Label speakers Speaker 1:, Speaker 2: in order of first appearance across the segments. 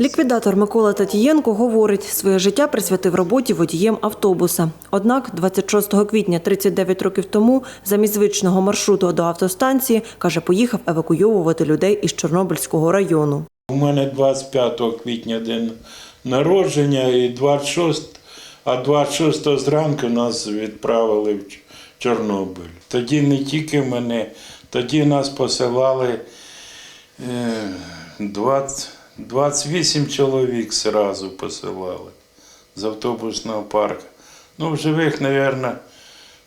Speaker 1: Ліквідатор Микола Татієнко говорить, своє життя присвятив роботі водієм автобуса. Однак 26 квітня 39 років тому замість звичного маршруту до автостанції, каже, поїхав евакуйовувати людей із Чорнобильського району.
Speaker 2: У мене 25 квітня день народження і 26, а 26 зранку нас відправили в Чорнобиль. Тоді не тільки мене, тоді нас посилали е, 20, 28 чоловік зразу посилали з автобусного парку. Ну, в живих, мабуть,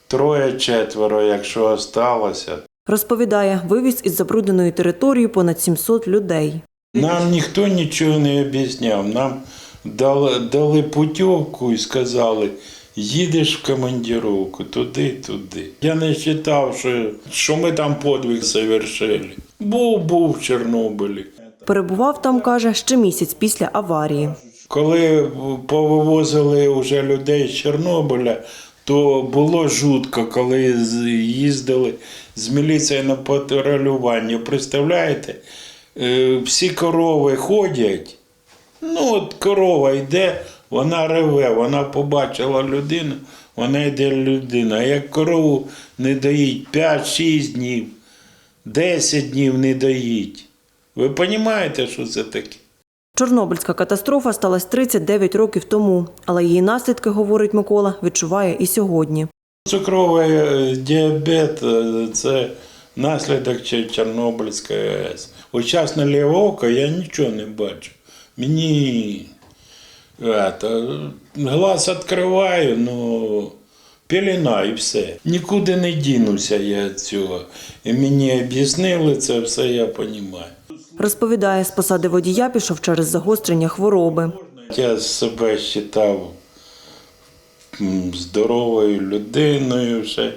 Speaker 2: троє-четверо, якщо осталося.
Speaker 1: Розповідає, вивіз із забрудненої території понад 700 людей.
Speaker 2: Нам ніхто нічого не об'ясняв. Нам дали, дали путівку і сказали, їдеш в командировку туди, туди. Я не вважав, що, що ми там подвиг завершили. Був, був в Чорнобилі.
Speaker 1: Перебував там, каже, ще місяць після аварії.
Speaker 2: Коли повивозили вже людей з Чорнобиля, то було жутко, коли їздили з міліцією на патрулювання. Представляєте, Е, всі корови ходять. Ну, от корова йде, вона реве, вона побачила людину, вона йде людина. А як корову не доїть 5-6 днів, 10 днів не доїть. Ви розумієте, що це таке?
Speaker 1: Чорнобильська катастрофа сталася 39 роких тому, але її наслідки, говорить Микола, відчуває і сьогодні.
Speaker 2: Цукровий е, діабет е, це наслідок Чорнобильської АЕС. От час на ліве око я нічого не бачу. Мені это, глаз відкриваю, ну пелена і все. Нікуди не дінуся я цього. І мені об'яснили це все, я розумію.
Speaker 1: Розповідає, з посади водія пішов через загострення хвороби.
Speaker 2: Я себе вважав здоровою людиною. Вже.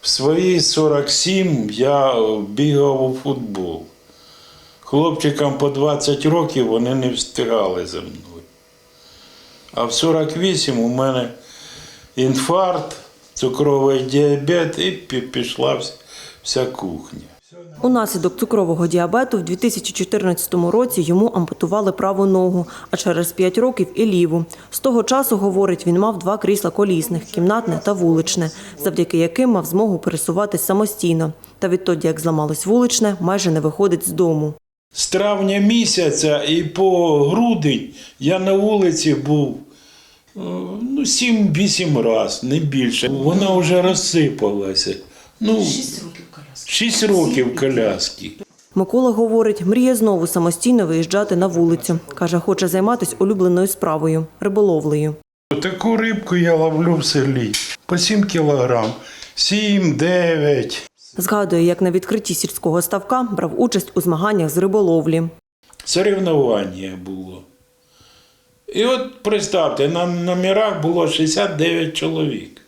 Speaker 2: В свої 47 я бігав у футбол. Хлопчикам по 20 років вони не встигали за мною. А в 48 у мене інфаркт, цукровий діабет і пішла вся- кухня.
Speaker 1: Унаслідок цукрового діабету в 2014 році йому ампутували праву ногу, а через 5 років і ліву. З того часу, говорить, він мав два крісла колісних – кімнатне та вуличне, завдяки яким мав змогу пересуватись самостійно. Та відтоді, як зламалось вуличне, майже не виходить з дому.
Speaker 2: З травня місяця і по грудень я на вулиці був е, ну, 7-8 разів, не більше. Вона вже розсипалася. Ну, 6 років коляски.
Speaker 1: Микола говорить, мріє знову самостійно виїжджати на вулицю. Каже, хоче займатися улюбленою справою – риболовлею.
Speaker 2: Таку рибку я ловлю в селі. По 7 кілограм. 7-9.
Speaker 1: Згадує, як на відкритті сільського ставка брав участь у змаганнях з риболовлі.
Speaker 2: Соревнування було. І от представте, на номерах було 69 чоловік.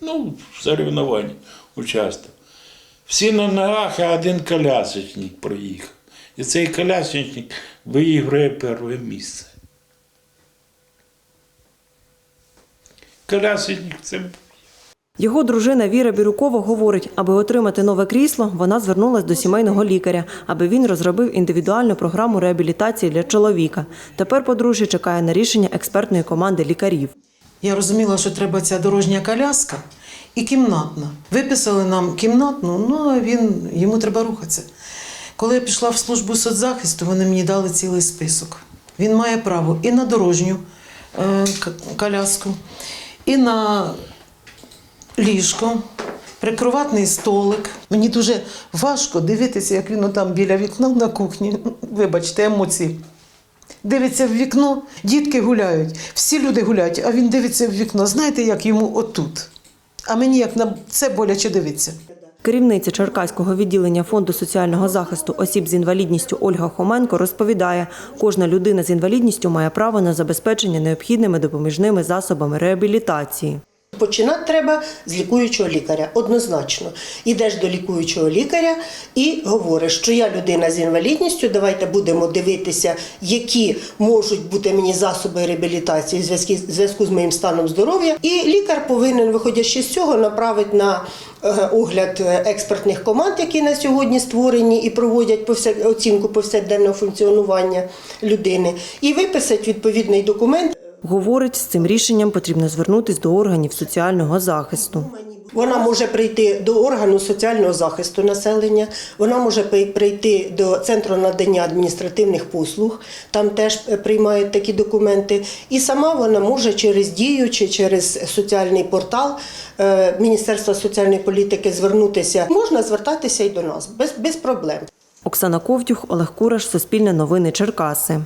Speaker 2: Ну, в соревнованні участвував. Всі на ногах, а один колясочник проїхав. І цей колясочник виіграє перше місце. Колясочник це
Speaker 1: Його дружина Віра Бірюкова говорить, аби отримати нове крісло, вона звернулася до сімейного лікаря, аби він розробив індивідуальну програму реабілітації для чоловіка. Тепер подружжя чекає на рішення експертної команди лікарів.
Speaker 3: Я розуміла, що треба ця дорожня коляска і кімнатна. Виписали нам кімнатну, ну а він йому треба рухатися. Коли я пішла в службу соцзахисту, вони мені дали цілий список. Він має право і на дорожню е, коляску, і на ліжко, прикроватний столик. Мені дуже важко дивитися, як він там біля вікна на кухні. Вибачте, емоції. Дивиться в вікно, дітки гуляють, всі люди гуляють, а він дивиться в вікно. Знаєте, як йому отут. А мені як на це боляче дивиться.
Speaker 1: Керівниця Черкаського відділення Фонду соціального захисту осіб з інвалідністю Ольга Хоменко розповідає, кожна людина з інвалідністю має право на забезпечення необхідними допоміжними засобами реабілітації.
Speaker 4: Починати треба з лікуючого лікаря, однозначно. Ідеш до лікуючого лікаря і говориш, що я людина з інвалідністю, давайте будемо дивитися, які можуть бути мені засоби реабілітації в зв'язку- з моїм станом здоров'я. І лікар повинен, виходячи з цього, направити на е, огляд е, експертних команд, які на сьогодні створені і проводять оцінку повсякденного функціонування людини, і виписати відповідний документ.
Speaker 1: Говорить, з цим рішенням потрібно звернутись до органів соціального захисту.
Speaker 4: Вона може прийти до органу соціального захисту населення, вона може прийти до центру надання адміністративних послуг, там теж е, приймають такі документи. І сама вона може через дію чи через соціальний портал е, Міністерства соціальної політики звернутися. Можна звертатися і до нас без, без проблем.
Speaker 1: Оксана Ковтюх, Олег Кураш, Суспільне новини Черкаси.